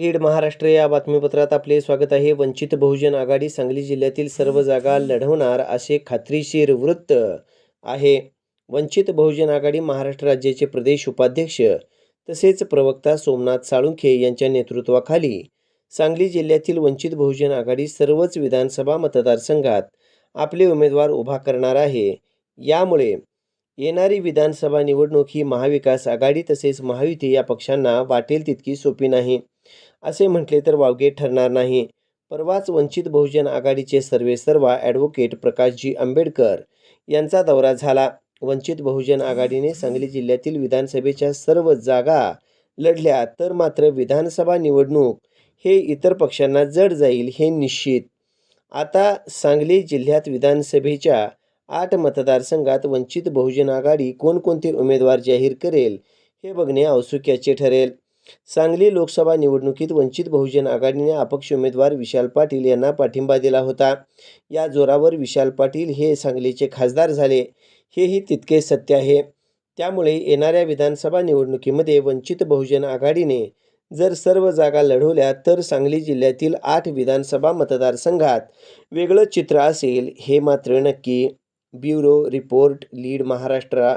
Lead Maharashtra या बातमीपत्रात आपले स्वागत आहे. वंचित बहुजन आघाडी सांगली जिल्ह्यातील सर्व जागा लढवणार असे खात्रीशीर वृत्त आहे. वंचित बहुजन आघाडी महाराष्ट्र राज्याचे प्रदेश उपाध्यक्ष तसेच प्रवक्ता सोमनाथ साळुंखे यांच्या नेतृत्वाखाली सांगली जिल्ह्यातील वंचित बहुजन आघाडी सर्वच विधानसभा मतदारसंघात आपले उमेदवार उभा करणार आहे. यामुळे येणारी विधानसभा निवडणूक ही महाविकास आघाडी तसेच महायुती या पक्षांना वाटेल तितकी सोपी नाही. असे म्हटले तर वावगे ठरणार नाही. परवाच वंचित बहुजन आघाडीचे सर्वेसर्वा ॲडव्होकेट प्रकाशजी आंबेडकर यांचा दौरा झाला. वंचित बहुजन आघाडीने सांगली जिल्ह्यातील विधानसभेच्या सर्व जागा लढल्या तर मात्र विधानसभा निवडणूक हे इतर पक्षांना जड जाईल हे निश्चित. आता सांगली जिल्ह्यात विधानसभेच्या आठ मतदारसंघात वंचित बहुजन आघाडी कोणकोणते उमेदवार जाहीर करेल हे बघणे औत्सुक्याचे ठरेल. सांगली लोकसभा निवडणुकीत वंचित बहुजन आघाडीने अपक्ष उमेदवार विशाल पाटील यांना पाठिंबा दिला होता. या जोरावर विशाल पाटील हे सांगलीचे खासदार झाले. हेही तितके सत्य आहे. त्यामुळे येणाऱ्या विधानसभा निवडणुकीमध्ये वंचित बहुजन आघाडीने जर सर्व जागा लढवल्या तर सांगली जिल्ह्यातील आठ विधानसभा मतदारसंघात वेगळं चित्र असेल हे मात्र नक्की. Bureau report lead Maharashtra.